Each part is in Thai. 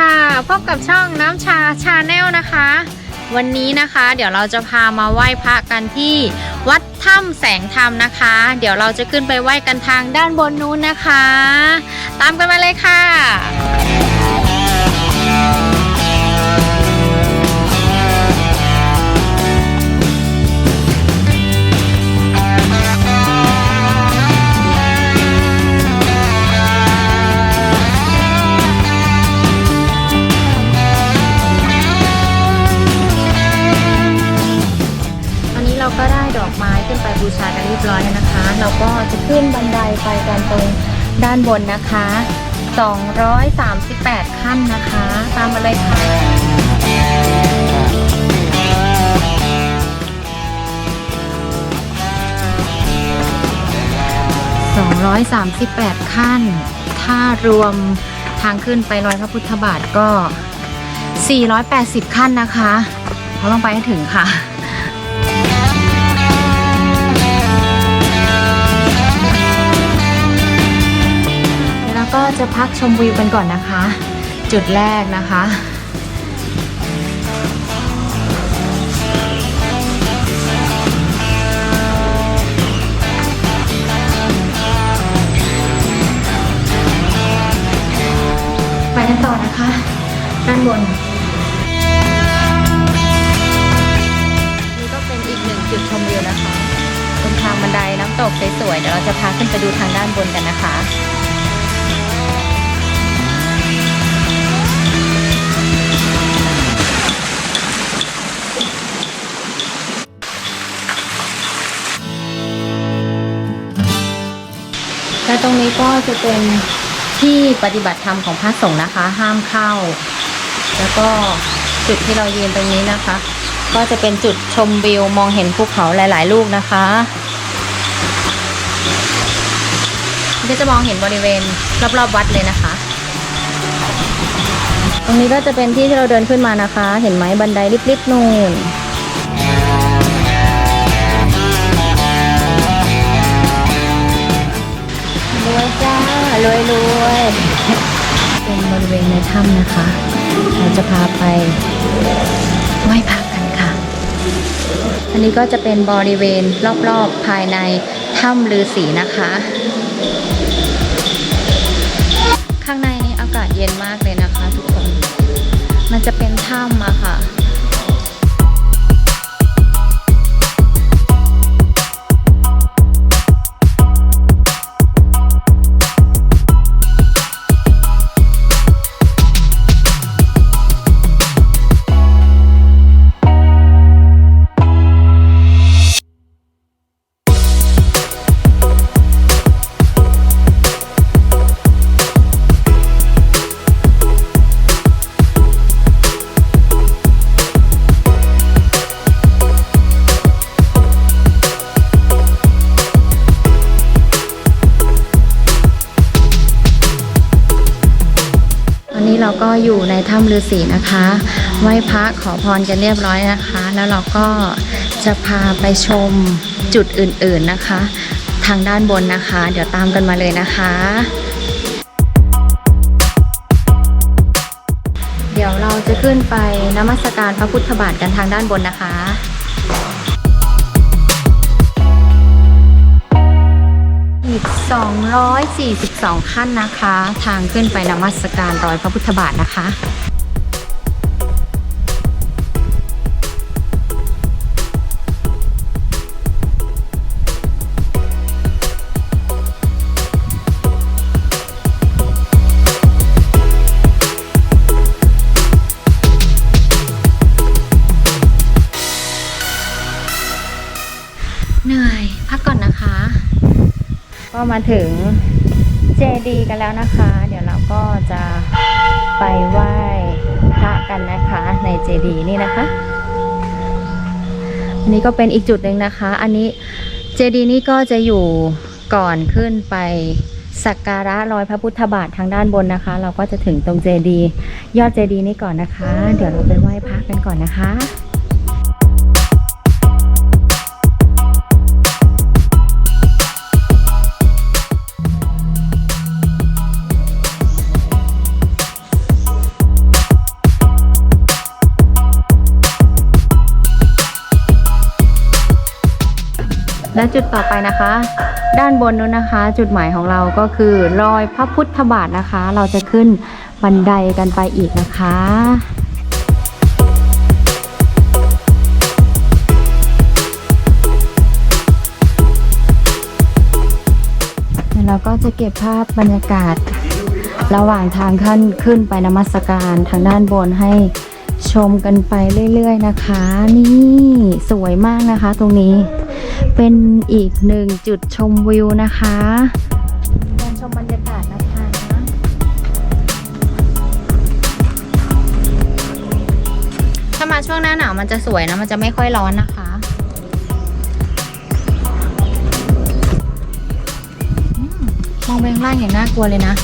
ค่ะพบกับช่องน้ำชาชาแนลนะคะ วันนี้นะคะ เดี๋ยวเราจะพามาไหว้พระกันที่วัดถ้ำแสงธรรมนะคะ เดี๋ยวเราจะขึ้นไปไหว้กันทางด้านบนนู้นนะคะ ตามกันมาเลยค่ะ บร้อยแล้วนะคะ เราก็จะขึ้นบันไดไปกันตรงด้านบนนะคะ 238 ขั้นนะคะ ตามมาเลยค่ะ 238 ขั้น ถ้ารวมทางขึ้นไปรอยพระพุทธบาทก็ 480 ขั้นนะคะ เราต้องไปให้ถึงค่ะ ก็จะพักชมวิวกันก่อนนะคะ จุดแรกนะคะ ไปกันต่อนะคะ ด้านบนนี่ก็เป็นอีกหนึ่งจุดชมวิวนะคะตรงทางบันไดน้ำตกสวยๆเดี๋ยวเราจะพาขึ้นไปดูทางด้านบนกันนะคะ ก็จะเป็นที่ปฏิบัติธรรมของพระสงฆ์นะคะ ห้ามเข้า แล้วก็จุดที่เรายืนตรงนี้นะคะ ก็จะเป็นจุดชมวิวมองเห็นภูเขาหลาย ๆ ลูกนะคะก็จะมองเห็นบริเวณรอบๆวัดเลยนะคะ ตรงนี้ก็จะเป็นที่ที่เราเดินขึ้นมานะคะ เห็นไหมบันไดลิบๆนูน วยจ้ารวยรวยเป็นบริเวณในถ้ำนะคะ เราจะพาไปไหว้พระกันค่ะ อันนี้ก็จะเป็นบริเวณรอบๆภายในถ้ำลือสีนะคะ ข้างในนี้อากาศเย็นมากเลยนะคะทุกคน มันจะเป็นถ้ำอะค่ะ อยู่ในถ้ำฤาษีนะคะไหว้พระขอพรกันเรียบร้อยนะคะ แล้วเราก็จะพาไปชมจุดอื่นๆนะคะ ทางด้านบนนะคะ เดี๋ยวตามกันมาเลยนะคะ เดี๋ยวเราจะขึ้นไปนมัสการพระพุทธบาทกันทางด้านบนนะคะ 242 ขั้นนะคะ ทางขึ้นไปนมัสการรอยพระพุทธบาทนะคะ ก็มาถึงเจดีกันแล้วนะคะ เดี๋ยวเราก็จะไปไหว้พระกันนะคะ ในเจดีนี่นะคะอันนี้ก็เป็นอีกจุดหนึ่งนะคะ อันนี้เจดีนี่ก็จะอยู่ก่อนขึ้นไปสักการะรอยพระพุทธบาททางด้านบนนะคะ เราก็จะถึงตรงเจดี ยอดเจดีนี้ก่อนนะคะ เดี๋ยวเราไปไหว้พระกันก่อนนะคะ และจุดต่อไปนะคะ ด้านบนนู้นนะคะ จุดหมายของเราก็คือรอยพระพุทธบาทนะคะ เราจะขึ้นบันไดกันไปอีกนะคะแล้วเราก็จะเก็บภาพบรรยากาศ ระหว่างทางขึ้นขึ้นไปนมัสการทางด้านบนให้ชมกันไปเรื่อยๆนะคะ นี่สวยมากนะคะตรงนี้ เป็นอีกหนึ่งจุดชมวิวนะคะเดินชมบรรยากาศนะคะถ้ามาช่วงหน้าหนาวมันจะสวยนะ มันจะไม่ค่อยร้อนนะคะอืมมองไปข้างล่างอย่างน่ากลัวเลยนะ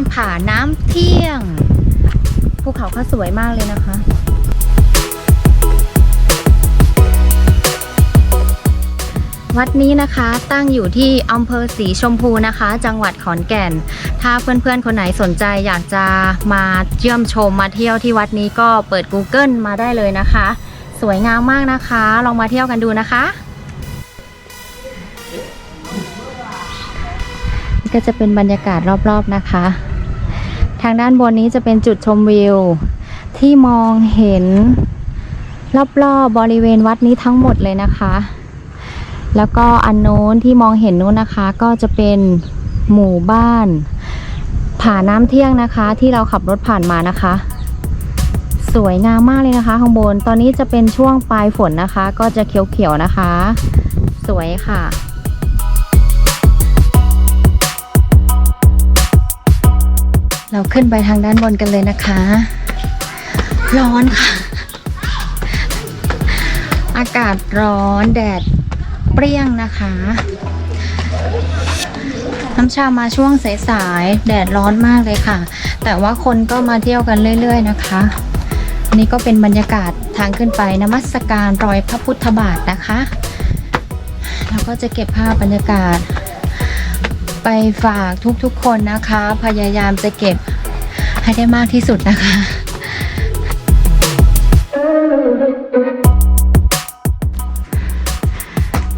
านผาน้ำเที่ยง ภูเขาเขาสวยมากเลยนะคะ วัดนี้นะคะตั้งอยู่ที่อำเภอสีชมพูนะคะ จังหวัดขอนแก่น ถ้าเพื่อนๆ คนไหนสนใจอยากจะมาเยี่ยมชมมาเที่ยวที่วัดนี้ก็เปิด Google มาได้เลยนะคะ สวยงามมากนะคะ ลองมาเที่ยวกันดูนะคะก็จะเป็นบรรยากาศรอบๆนะคะ ทางด้านบนนี้จะเป็นจุดชมวิว ที่มองเห็นรอบๆบริเวณวัดนี้ทั้งหมดเลยนะคะ แล้วก็อันโน้นที่มองเห็นนู้นนะคะ ก็จะเป็นหมู่บ้าน ผาน้ำเที่ยงนะคะ ที่เราขับรถผ่านมานะคะ สวยงามมากเลยนะคะ ข้างบน ตอนนี้จะเป็นช่วงปลายฝนนะคะ ก็จะเขียวๆนะคะ สวยค่ะ เราขึ้นไปทางด้านบนกันเลยนะคะ ร้อนค่ะ อากาศร้อนแดดเปรี้ยงนะคะ น้ำชามาช่วงสายๆแดดร้อนมากเลยค่ะ แต่ว่าคนก็มาเที่ยวกันเรื่อย ๆ นะคะนี่ก็เป็นบรรยากาศทางขึ้นไปนมัสการรอยพระพุทธบาทนะคะเราก็จะเก็บภาพบรรยากาศ ไปฝากทุกๆคนนะคะ พยายามจะเก็บให้ได้มากที่สุดนะคะ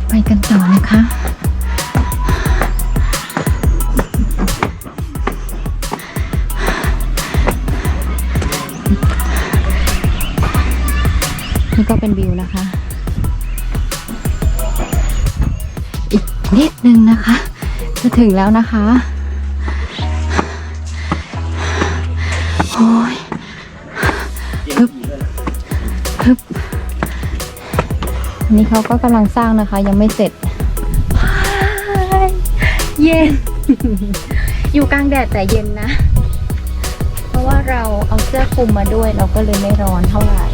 ไปกันต่อนะคะ นี่ก็เป็นวิวนะคะ อีกนิดนึงนะคะ จะถึงแล้วนะคะ โอ้ยฮึบฮึบนนี้เขาก็กำลังสร้างนะคะ ยังไม่เสร็จ เย็น อยู่กลางแดดแต่เย็นนะ เพราะว่าเราเอาเสื้อคลุมมาด้วย เราก็เลยไม่ร้อนเท่าไหร่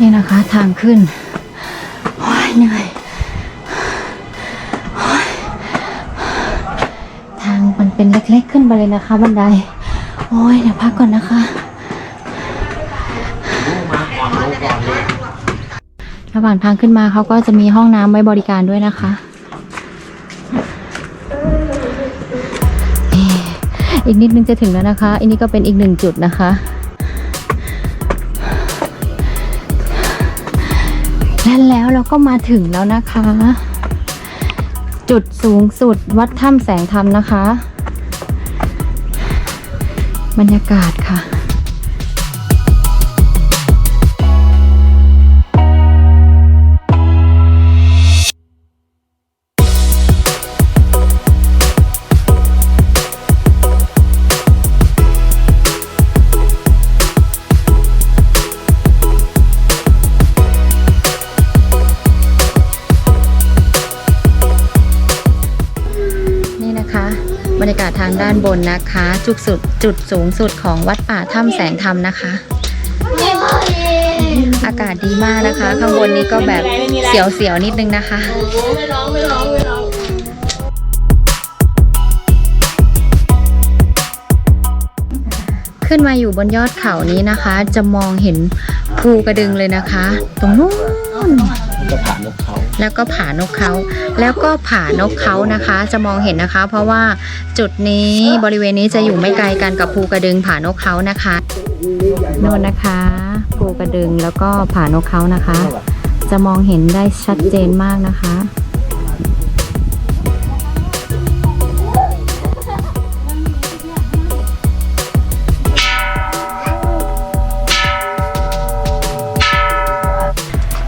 นี่นะคะทางขึ้นโอ้ยเหนื่อยทางมันเป็นเล็กๆขึ้นไปเลยนะคะ บันได โอ้ยเดี๋ยวพักก่อนนะคะระหว่างทางขึ้นมาเขาก็จะมีห้องน้ำไว้บริการด้วยนะคะอีกนิดนึงจะถึงแล้วนะคะ อันนี้ก็เป็นอีกหนึ่งจุดนะคะ และแล้วเราก็มาถึงแล้วนะคะ จุดสูงสุดวัดถ้ำแสงธรรมนะคะ บรรยากาศค่ะ นนะคะ จุดสุดจุดสูงสุดของวัดป่าถ้ำแสงธรรมนะคะ อากาศดีมากนะคะ ข้างบนนี้ก็แบบเสียวๆนิดนึงนะคะขึ้นมาอยู่บนยอดเขานี้นะคะ จะมองเห็นภูกระดึงเลยนะคะ ตรงนู้น ก็ผ่านนกเขาแล้วก็ผานกเขาแล้วก็ผานกเขานะคะ จะมองเห็นนะคะ เพราะว่าจุดนี้บริเวณนี้จะอยู่ไม่ไกลกันกับภูกระดึงผานกเขานะคะโน่นนะคะ ภูกระดึงแล้วก็ผานกเขานะคะ จะมองเห็นได้ชัดเจนมากนะคะ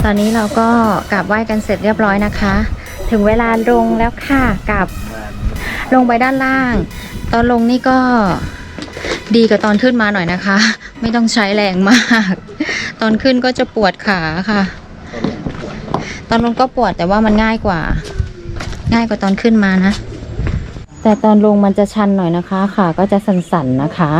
ตอนนี้เราก็กราบไหว้กันเสร็จเรียบร้อยนะคะ ถึงเวลาลงแล้วค่ะกลับลงไปด้านล่าง ตอนลงนี่ก็ดีกว่าตอนขึ้นมาหน่อยนะคะ ไม่ต้องใช้แรงมาก ตอนขึ้นก็จะปวดขาค่ะ ตอนลงก็ปวดแต่ว่ามันง่ายกว่า ง่ายกว่าตอนขึ้นมานะ แต่ตอนลงมันจะชันหน่อยนะคะขาก็จะสั่นๆนะคะ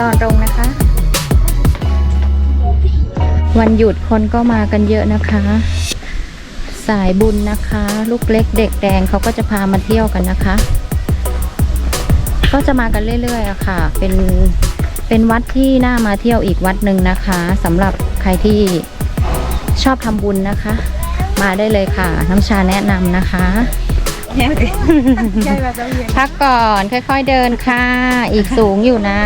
ตอนลงนะคะ วันหยุดคนก็มากันเยอะนะคะ สายบุญนะคะ ลูกเล็กเด็กแดงเขาก็จะพามาเที่ยวกันนะคะ ก็จะมากันเรื่อยๆอะค่ะ เป็นเป็นวัดที่น่ามาเที่ยวอีกวัดหนึ่งนะคะสำหรับใครที่ชอบทำบุญนะคะ มาได้เลยค่ะ น้ำชาแนะนำนะคะ พักก่อนค่อยๆเดินค่ะ อีกสูงอยู่นะ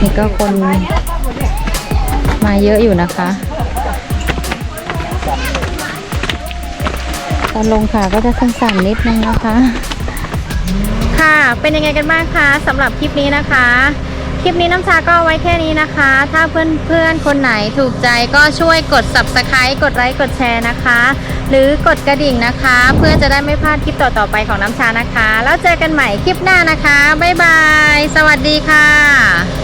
นี่ก็คนมาเยอะอยู่นะคะ ตอนลงค่ะก็จะสั่นๆนิดนึงนะคะ ค่ะ เป็นยังไงกันบ้างคะสำหรับคลิปนี้นะคะ คลิปนี้น้ำชาก็ไว้แค่นี้นะคะ ถ้าเพื่อนๆ คนไหนถูกใจก็ช่วยกด subscribe กดไลค์กดแชร์นะคะ หรือกดกระดิ่งนะคะ เพื่อจะได้ไม่พลาดคลิปต่อๆไปของน้ำชานะคะ แล้วเจอกันใหม่คลิปหน้านะคะ บ๊ายบาย สวัสดีค่ะ